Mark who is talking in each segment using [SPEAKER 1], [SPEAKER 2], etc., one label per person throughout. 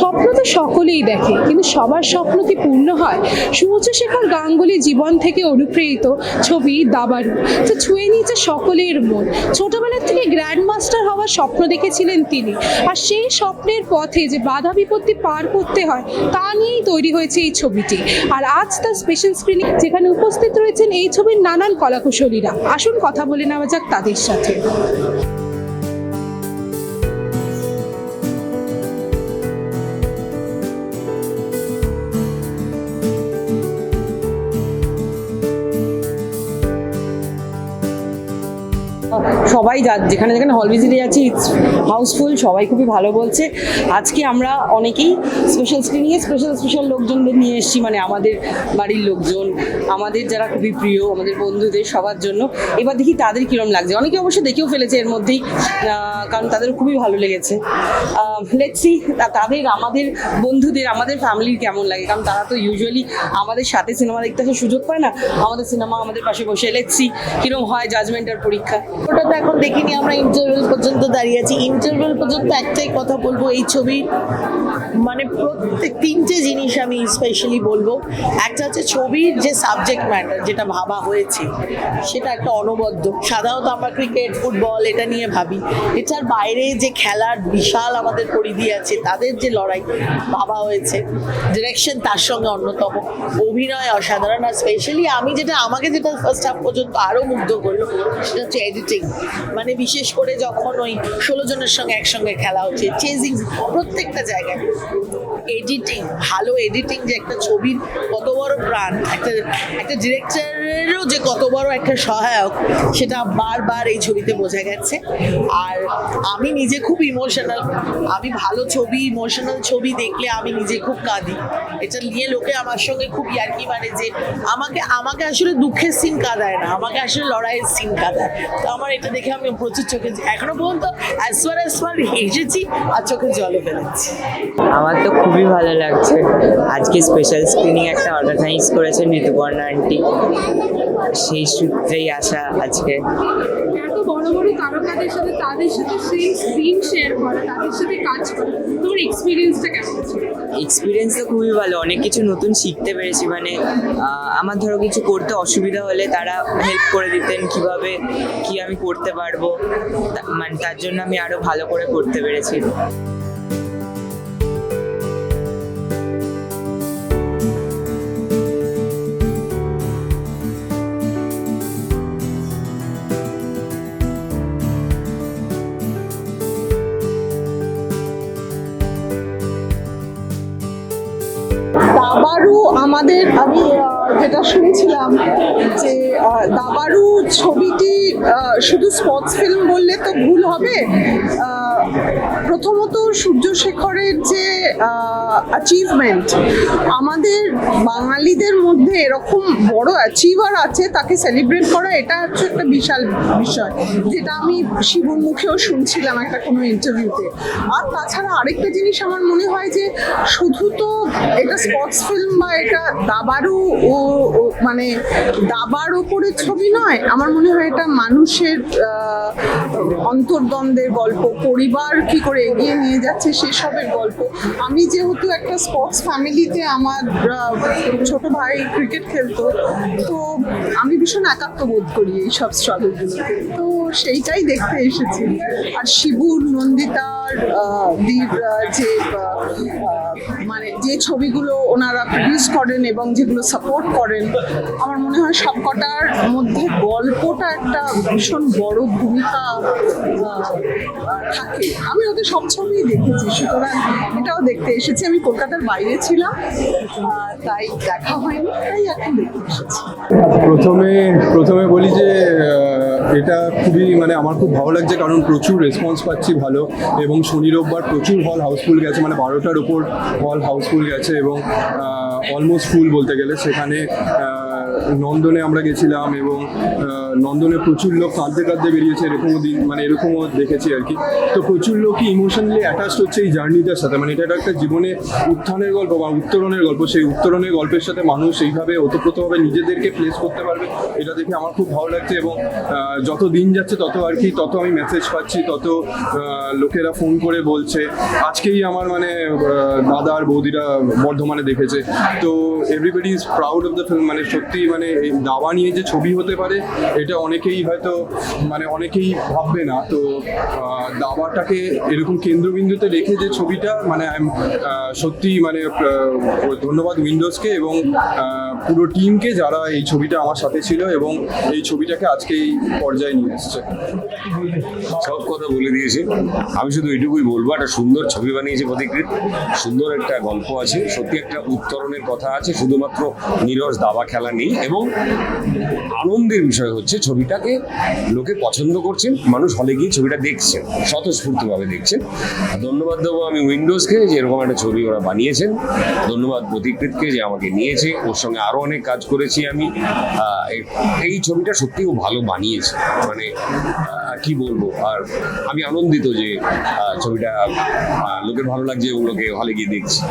[SPEAKER 1] স্বপ্ন তো সকলেই দেখে, কিন্তু সবার স্বপ্ন কি পূর্ণ হয়? সূর্যশেখর গাঙ্গুলি জীবন থেকে অনুপ্রেরিত ছবি দাবারু তো ছুঁয়ে নিয়েছে সকলের মন। ছোটবেলার থেকে গ্র্যান্ড মাস্টার হওয়ার স্বপ্ন দেখেছিলেন তিনি। আর সেই স্বপ্নের পথে যে বাধা বিপত্তি পার করতে হয়, তা নিয়েই তৈরি হয়েছে এই ছবিটি। আর আজ তার স্পেশাল স্ক্রিনিং যেখানে উপস্থিত রয়েছেন এই ছবির নানান কলাকুশলীরা। আসুন কথা বলে নেওয়া যাক তাদের সাথে।
[SPEAKER 2] সবাই যা যেখানে যেখানে হল ভিজিটে যাচ্ছি হাউসফুল সবাই খুবই ভালো বলছে। আজকে আমরা অনেকেই স্পেশাল স্ক্রিনিংয়ে স্পেশাল স্পেশাল লোকজনদের নিয়ে এসেছি মানে আমাদের বাড়ির লোকজন, আমাদের যারা খুবই প্রিয়, আমাদের বন্ধুদের সবার জন্য। এবার দেখি তাদের কীরকম লাগছে। অনেকে অবশ্য দেখেও ফেলেছে এর মধ্যেই কারণ তাদের খুবই ভালো লেগেছে। লেটসি তাদের, আমাদের বন্ধুদের, আমাদের ফ্যামিলির কেমন লাগে? কারণ তারা তো ইউজুয়ালি আমাদের সাথে সিনেমা দেখতে আসার সুযোগ পায় না। আমাদের সিনেমা আমাদের পাশে বসে লেটসি কীরকম হয় জাজমেন্টের পরীক্ষা।
[SPEAKER 3] ওটা তো এখন দেখিনি, আমরা ইন্টারভেল পর্যন্ত দাঁড়িয়ে আছি। ইন্টারভেল পর্যন্ত একটাই কথা বলব, এই ছবি মানে প্রত্যেক তিনটে জিনিস আমি স্পেশালি বলব। একটা হচ্ছে ছবির যে সাবজেক্ট ম্যাটার যেটা ভাবা হয়েছে, সেটা একটা অনবদ্য। সাধারণত আমরা ক্রিকেট ফুটবল এটা নিয়ে ভাবি। এটার বাইরে যে খেলার বিশাল আমাদের পরিধি আছে, তাদের যে লড়াই ভাবা হয়েছে ডিরেকশন তার সঙ্গে অন্যতম। অভিনয় অসাধারণ, আর স্পেশালি আমি যেটা, আমাকে যেটা ফার্স্ট হাফ পর্যন্ত আরও মুগ্ধ করল, সেটা হচ্ছে এডিটিং মানে বিশেষ করে যখন ওই ষোলো জনের সঙ্গে একসঙ্গে খেলা হচ্ছে চেজিং প্রত্যেকটা জায়গায়। এডিটিং ভালো এডিটিং যে একটা ছবির কত বড় প্রাণ, একটা একটা ডিরেক্টরেরও যে কত বড় একটা সহায়ক, সেটা বারবার এই ছবিতে বোঝা গেছে। আর আমি নিজে খুব ইমোশনাল আমি ভালো ছবি ইমোশনাল ছবি দেখলে আমি নিজে খুব কাঁদি। এটা নিয়ে লোকে আমার সঙ্গে খুব ইয়ার্কি মানে যে আমাকে আমাকে আসলে দুঃখের সিন কাঁদায় না, আমাকে আসলে লড়াইয়ের সিন কাঁদায়। তো আমার এটা দেখে আমি প্রচুর চোখে এখনও পর্যন্ত অ্যাজ ফার অ্যাজ হেসেছি আর চোখে জলে ফেলেছি।
[SPEAKER 4] আমার তো খুবই ভালো লাগছে। আজকে স্পেশাল স্ক্রিনিং একটা অর্গানাইজ করেছে ঋতুপর্ণা আন্টি সেই সূত্রেই আসা আজকে।
[SPEAKER 1] এত বড় বড় তারকাদের সাথে তাদের সাথে সেম স্ক্রিন শেয়ার করা তাদের সাথে কাজ করা তোমার এক্সপিরিয়েন্সটা কেমন ছিল?
[SPEAKER 4] এক্সপিরিয়েন্স তো খুবই ভালো অনেক কিছু নতুন শিখতে পেরেছি। মানে আমার ধরো কিছু করতে অসুবিধা হলে তারা হেল্প করে দিতেন কীভাবে কি আমি করতে পারব। মানে তার জন্য আমি আরও ভালো করে করতে পেরেছি।
[SPEAKER 5] আমাদের আমি যেটা শুনেছিলাম যে দাবারু ছবিটি শুধু স্পোর্টস ফিল্ম বললে তো ভুল হবে প্রথমত সূর্যশেখরের যে অ্যাচিভমেন্ট আমাদের বাঙালিদের মধ্যে এরকম বড় অ্যাচিভার আছে, তাকে সেলিব্রেট করা, এটা হচ্ছে একটা বিশাল বিষয়। যেটা আমি শিবুর মুখেও শুনছিলাম একটা কোনো ইন্টারভিউতে আর তাছাড়া আরেকটা জিনিস আমার মনে হয় যে, শুধু তো এটা স্পোর্টস ফিল্ম বা এটা দাবারও ও মানে দাবার ওপরে ছবি নয়, আমার মনে হয় এটা মানুষের অন্তর্দ্বন্দ্বের গল্প, পরিবার কি করে এগিয়ে নিয়ে যাচ্ছে সেসবের গল্প। আমি যেহেতু একটা স্পোর্টস ফ্যামিলিতে আমার ছোট ভাই ক্রিকেট খেলতো, তো আমি ভীষণ একাত্ম বোধ করি এই সব স্ট্রাগলগুলোতে তো সেইটাই দেখতে এসেছি। আর শিবুর, নন্দিতার দীর যে মানে যে ছবিগুলো ওনারা প্রডিউস করেন এবং যেগুলো সাপোর্ট করেন, আমার মনে হয় সবকটার মধ্যে গল্পটা একটা ভীষণ বড় ভূমিকা থাকে। আমি ওদের সব ছবিই দেখেছি, সুতরাং এটাও দেখতে এসেছি। আমি কলকাতার বাইরে ছিলাম তাই দেখা হয়নি, তাই এখন দেখতে এসেছি।
[SPEAKER 6] প্রথমে প্রথমে বলি যে এটা খুবই মানে আমার খুব ভালো লাগছে, কারণ প্রচুর রেসপন্স পাচ্ছি ভালো, এবং শনি রোববার প্রচুর হল হাউসফুল গেছে মানে বারোটার উপর হল হাউসফুল গেছে, এবং অলমোস্ট ফুল বলতে গেলে, সেখানে নন্দনে আমরা গেছিলাম এবং নন্দনে প্রচুর লোক কাঁদতে কাঁদতে বেরিয়েছে, এরকমও দিন মানে এরকমও দেখেছি আর কি। তো প্রচুর লোকই ইমোশনালি অ্যাটাচড হচ্ছে এই জার্নিটার সাথে। মানে এটা একটা জীবনে উত্থানের গল্প বা উত্তরণের গল্প। সেই উত্তরণের গল্পের সাথে মানুষ এইভাবে ওতপ্রোতভাবে নিজেদেরকে প্লেস করতে পারবে, এটা দেখে আমার খুব ভালো লাগছে এবং যত দিন যাচ্ছে তত আর কি, তত আমি মেসেজ পাচ্ছি, তত লোকেরা ফোন করে বলছে। আজকেই আমার মানে দাদা আর বৌদিরা বর্ধমানে দেখেছে। তো everybody is proud of the film মানে সত্যি মানে এই দাবা নিয়ে যে ছবি হতে পারে, এটা অনেকেই হয়তো মানে অনেকেই ভাববে না। তো দাবাটাকে এরকম কেন্দ্রবিন্দুতে রেখে যে ছবিটা মানে সত্যি মানে ধন্যবাদ উইন্ডোজকে এবং পুরো টিমকে যারা এই ছবিটা আমার সাথে ছিল এবং এই ছবিটাকে আজকে এই পর্যায়ে নিয়ে এসছে।
[SPEAKER 7] সব কথা বলে দিয়েছে। আমি শুধু এটুকুই বলব, একটা সুন্দর ছবি বানিয়েছে প্রতিকৃত। সুন্দর একটা গল্প আছে, সত্যি একটা উত্তরণের কথা আছে, শুধুমাত্র নিরস দাবা খেলা নেই। এবং আনন্দের বিষয় হচ্ছে ছবিটাকে লোকে পছন্দ করছেন, মানুষ হলে গিয়ে ছবিটা দেখছেন, স্বতঃস্ফূর্তভাবে দেখছেন। ধন্যবাদ দেবো আমি উইন্ডোজকে যে এরকম একটা ছবি ওরা বানিয়েছেন। ধন্যবাদ প্রতিকৃতকে যে আমাকে নিয়েছে, ওর সঙ্গে আরও অনেক কাজ করেছি আমি। এই- ছবিটা সত্যি ও ভালো বানিয়েছে। মানে কি বলব? আর আমি আনন্দিত যে ছবিটা লোকের ভালো লাগছে এবং লোকে হলে গিয়ে দেখছি।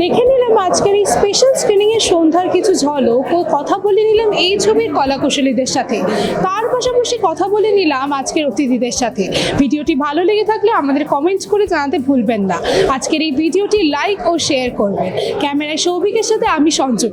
[SPEAKER 1] দেখে নিলাম আজকের এই স্পেশাল স্ক্রিনিং এর সন্ধ্যার কিছু ঝলক ও কথা বলে নিলাম এই ছবির কলাকুশলীদের সাথে। তার পাশাপাশি কথা বলে নিলাম আজকের অতিথিদের সাথে। ভিডিওটি ভালো লেগে থাকলে আমাদের কমেন্টস করে জানাতে ভুলবেন না। আজকের এই ভিডিওটি লাইক ও শেয়ার করবেন। ক্যামেরায় সৌভিকের সাথে আমি সঞ্জু।